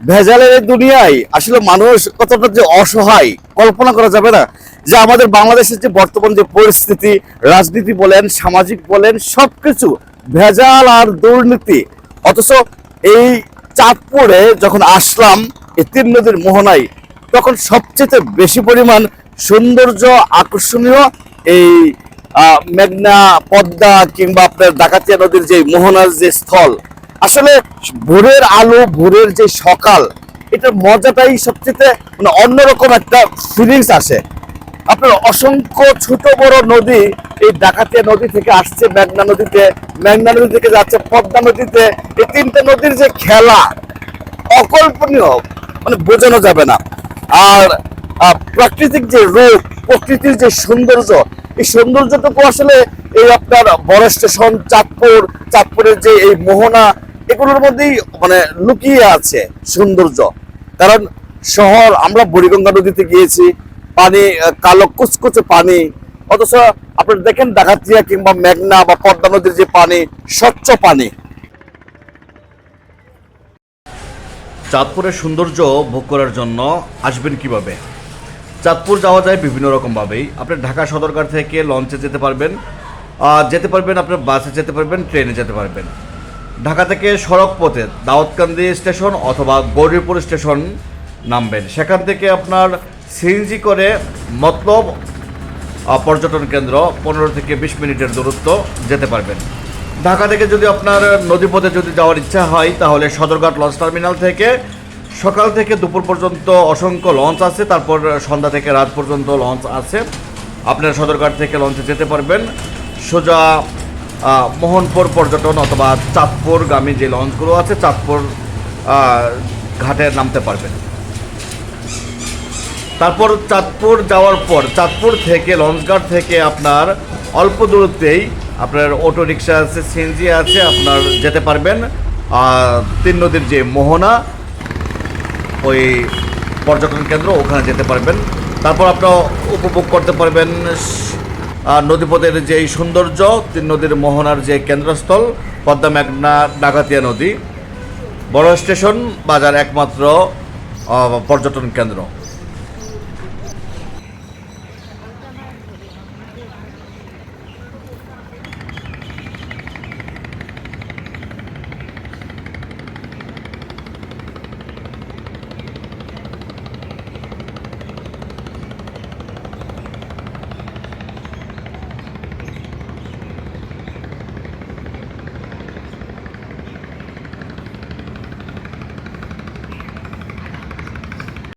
ভেজালের দুনিয়ায় আসলে মানুষ কতটা যে অসহায় কল্পনা করা যাবে না যে আমাদের বাংলাদেশের যে বর্তমান যে পরিস্থিতি, রাজনীতি বলেন, সামাজিক বলেন, সবকিছু ভেজাল আর দুর্নীতি। অথচ এই চাঁদপুরে যখন আসলাম এই তিন নদীর মোহনায়, তখন সবচেয়ে বেশি পরিমাণ সৌন্দর্য আকর্ষণীয় এই মেঘনা, পদ্মা কিংবা আপনার ডাকাতিয়া নদীর যে মোহনার যে স্থল আসলে ভোরের আলো, ভোরের যে সকাল, এটার মজাটাই সবচেয়ে মানে অন্যরকম একটা ফিলিংস আসে। আপনার অসংখ্য ছোট বড় নদী এই ডাকাতিয়া নদী থেকে আসছে, মেঘনা নদীতে, মেঘনা নদী থেকে যাচ্ছে, পদ্মা নদীতে, এই তিনটে নদীর যে খেলা, অকল্পনীয় মানে বোঝানো যাবে না। আর প্রাকৃতিক যে রূপ, প্রকৃতির যে সৌন্দর্য, এই সৌন্দর্যটুকু আসলে এই আপনার বড় স্টেশন চাঁদপুর, চাঁদপুরের যে এই মোহনা এগুলোর মধ্যেই মানে লুকিয়ে আছে সৌন্দর্য। কারণ শহর, আমরা বুড়িগঙ্গা নদীতে গিয়েছি, পানি কালো কুচকুচে পানি, অথচ আপনারা দেখেন ডাকাতিয়া কিংবা মেঘনা বা পদ্মা নদীর যে পানি, স্বচ্ছ পানি। চাঁদপুরের সৌন্দর্য ভোগ করার জন্য আসবেন কীভাবে? চাঁদপুর যাওয়া যায় বিভিন্ন রকমভাবেই। আপনি ঢাকা সদরঘাট থেকে লঞ্চে যেতে পারবেন যেতে পারবেন, আপনার বাসে যেতে পারবেন, ট্রেনে যেতে পারবেন। ঢাকা থেকে সড়ক পথে দাউদকান্দি স্টেশন অথবা গৌরীপুর স্টেশন নামবেন। সেখান থেকে আপনার সিএনজি করে মতলব পর্যটন কেন্দ্র পনেরো থেকে বিশ মিনিটের দূরত্ব যেতে পারবেন। ঢাকা থেকে যদি আপনার নদীপথে যদি যাওয়ার ইচ্ছা হয়, তাহলে সদরঘাট লঞ্চ টার্মিনাল থেকে সকাল থেকে দুপুর পর্যন্ত অসংখ্য লঞ্চ আছে, তারপর সন্ধ্যা থেকে রাত পর্যন্ত লঞ্চ আছে। আপনার সদরঘাট থেকে লঞ্চে যেতে পারবেন। সোজা মোহনপুর পর্যটন অথবা চাঁদপুর চাঁদপুরগামী যে লঞ্চগুলো আছে, চাঁদপুর ঘাটে নামতে পারবেন। তারপর চাঁদপুর যাওয়ার পর, চাঁদপুর থেকে, লঞ্চঘাট থেকে আপনার অল্প দূরত্বেই আপনার অটো রিক্সা আছে, সিএনজি আছে, আপনার যেতে পারবেন। তিন নদীর যে মোহনা, ওই পর্যটন কেন্দ্র, ওখানে যেতে পারবেন। তারপর আপনারা উপভোগ করতে পারবেন নদীপথের যে সৌন্দর্য, তিন নদীর মোহনার যে কেন্দ্রস্থল, পদ্মা মেঘনা ডাকাতিয়া নদী, বড় স্টেশন, বাজার একমাত্র পর্যটন কেন্দ্র।